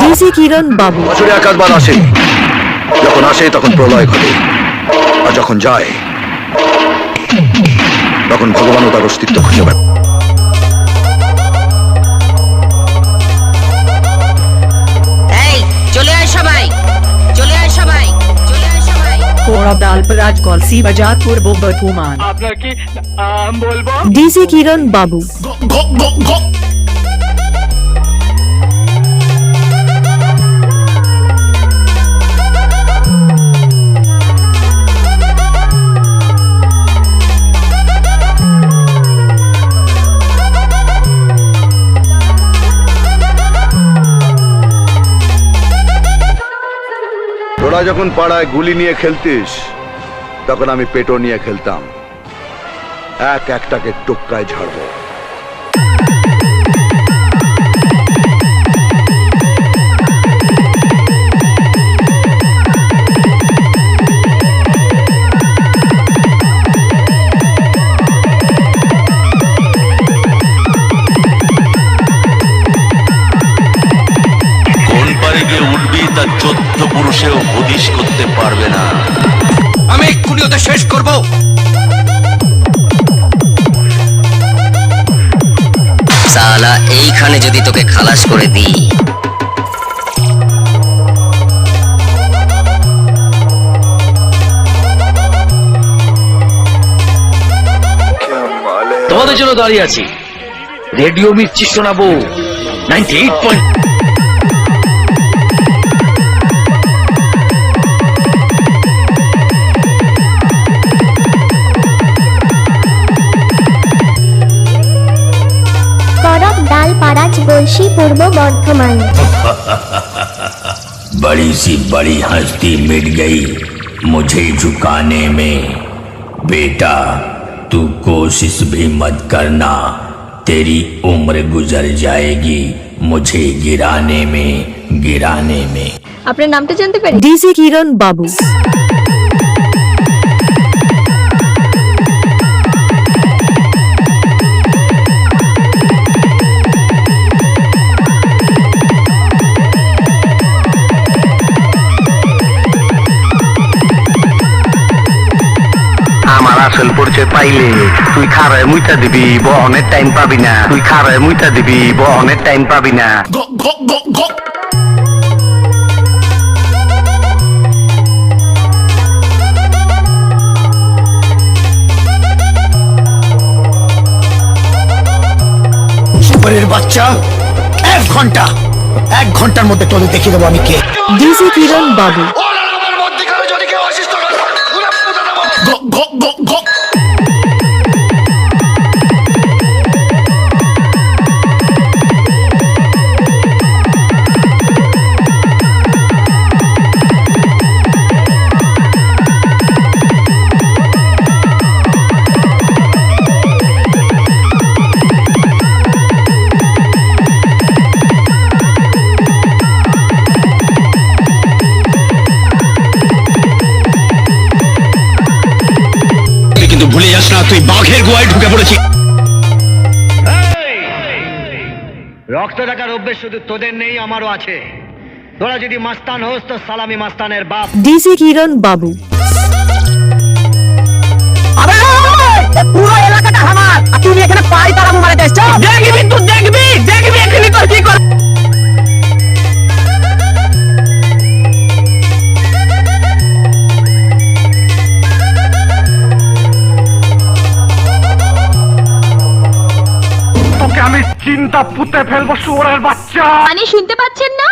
DC কিরণ বাবু। বছরে একাধবার আসে। যখন আসে তখন প্রলয় ঘটে। আর যখন যায় তখন ভগবানও তার অস্তিত্ব খুঁজে পায়। এই চলে আয় তোরা যখন পাড়ায় গুলি নিয়ে খেলতিস, তখন আমি পেটো নিয়ে খেলতাম। এক একটাকে টোক্কায় ঝাড়বো। তা চোদ্দ পুরুষেও হদিশ করতে পারবে না। আমি এক্ষুনি ওদের শেষ করব। সালা এইখানে যদি তোকে খালাস করে দিই। তোমাদের জন্য দাঁড়িয়ে আছি। রেডিও মির্চি শোনাবো। নাইনটি এইট পয়েন্ট পাড়াজ বলশি পূর্ব বর্ধমান बड़ी सी बड़ी हस्ती मिट गई मुझे झुकाने में बेटा तू कोशिश भी मत करना तेरी उम्र गुजर जाएगी मुझे गिराने में गिराने में আপনার নামটা জানতে পারি ডিসি কিরণ বাবু আসল পরিচয় পাইলে তুই খারায় মুইতা দিবি বহনের টাইম পাবি না। তুই খারায় মুইতা দিবি বহনের টাইম পাবি না। সুপারের বাচ্চা এক ঘণ্টা এক ঘণ্টার মধ্যে তোদের দেখিয়ে দেবো আমি কে। ডিসি কিরণ বাবু। গ- গ- গ- go, go, go, go. না তুই বাঘের গোয়ায় ঢুকে পড়েছিস। রক্ত দেখার অভ্যেস শুধু তোদের নেই আমারও আছে। তোরা যদি মাস্তান হোস তো সালামি মাস্তানের বাপ। ডিসি কিরণ বাবু। পুরো এলাকাটা আমার তুমি এখানে পাই তারা মারা যাস চিন্তা পুঁতে ফেলব শুয়োরের বাচ্চা। মানে শুনতে পাচ্ছেন না?